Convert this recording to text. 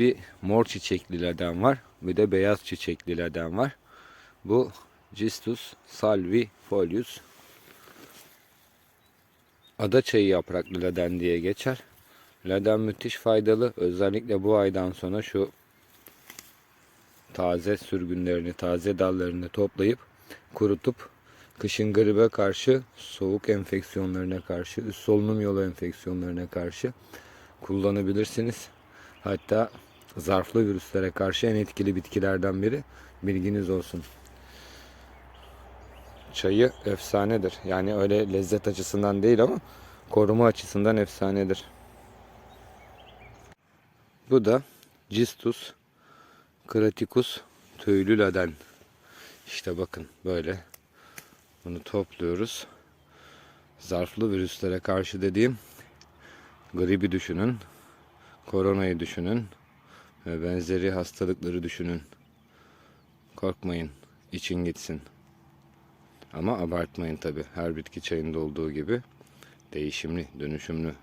Bir mor çiçekli laden var. Bir de beyaz çiçekli laden var. Bu Cistus salvifolius. Ada çayı yapraklı laden diye geçer. Laden müthiş faydalı. Özellikle bu aydan sonra şu taze sürgünlerini, taze dallarını toplayıp kurutup kışın gribe karşı, soğuk enfeksiyonlarına karşı, üst solunum yolu enfeksiyonlarına karşı kullanabilirsiniz. Hatta zarflı virüslere karşı en etkili bitkilerden biri. Bilginiz olsun. Çayı efsanedir. Yani öyle lezzet açısından değil ama koruma açısından efsanedir. Bu da Cistus Kraticus tüylü laden. İşte bakın böyle. Bunu topluyoruz. Zarflı virüslere karşı dediğim gribi düşünün. Koronayı düşünün. Ve benzeri hastalıkları düşünün. Korkmayın. için gitsin. Ama abartmayın tabi. Her bitki çayında olduğu gibi değişimli, dönüşümlü